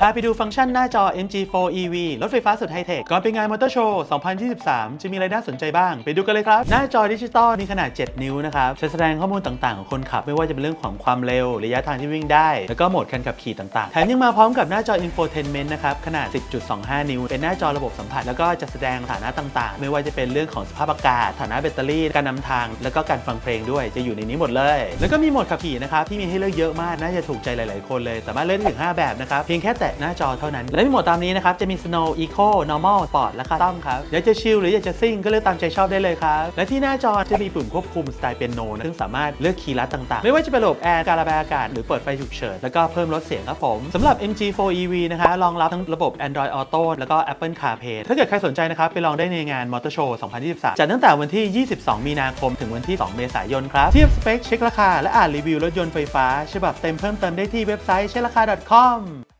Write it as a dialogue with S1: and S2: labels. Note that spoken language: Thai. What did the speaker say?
S1: พาไปดูฟังก์ชันหน้าจอ MG4 EV รถไฟฟ้าสุดไฮเทค ก่อนไปงานมอเตอร์โชว์ 2023 จะมีอะไรน่าสนใจบ้าง ไปดูกันเลยครับ หน้าจอดิจิตอลมีขนาด 7 นิ้วนะครับ จะแสดงข้อมูลต่างๆ ของคนขับ ไม่ว่าจะเป็นเรื่องของความเร็ว ระยะทางที่วิ่งได้ แล้วก็โหมดการขับขี่ต่างๆ แถมยังมาพร้อมกับหน้าจอ Infotainment นะครับ ขนาด 10.25 นิ้ว เป็นหน้าจอระบบสัมผัส แล้วก็จะแสดงฐานะต่างๆ ไม่ว่าจะเป็นเรื่องของสภาพอากาศ ฐานะแบตเตอรี่ การนำทาง แล้วก็การฟังเพลงด้วย จะอยู่ในนี้หมดเลย แล้วก็มีโหมดขับขี่นะครับที่มีให้เลือกเยอะมาก น่าจะถูกใจหลาย ๆ คนเลย สามารถเลือกถึง 5 แบบนะครับเพียงแค่แตะหน้าจอเท่านั้น และมีหมดตามนี้นะครับ จะมี Snow Eco Normal Sport และ Custom ครับอยากจะชิลหรืออยากจะซิ่งก็เลือกตามใจชอบได้เลยครับ และที่หน้าจอจะมีปุ่มควบคุมสไตล์เปียโนนะซึ่งสามารถเลือกคีย์ลัดต่างๆ ไม่ว่าจะเป็นระบบแอร์การระบายอากาศหรือเปิดไฟฉุกเฉินแล้วก็เพิ่มลดเสียงครับผมสำหรับ MG4 EV นะคะรองรับทั้งระบบ Android Auto แล้วก็ Apple CarPlay ถ้าเกิดใครสนใจนะครับไปลองได้ในงาน Motor Show 2023 จัดตั้งแต่วันที่ 22 มีนาคม ถึงวันที่ 2 เมษายนครับ เทียบสเปคเช็คราคา และอ่านรีวิวรถยนต์ไฟฟ้า ฉบับเต็มเพิ่มเติมได้ที่เว็บไซต์เช็คราคา .com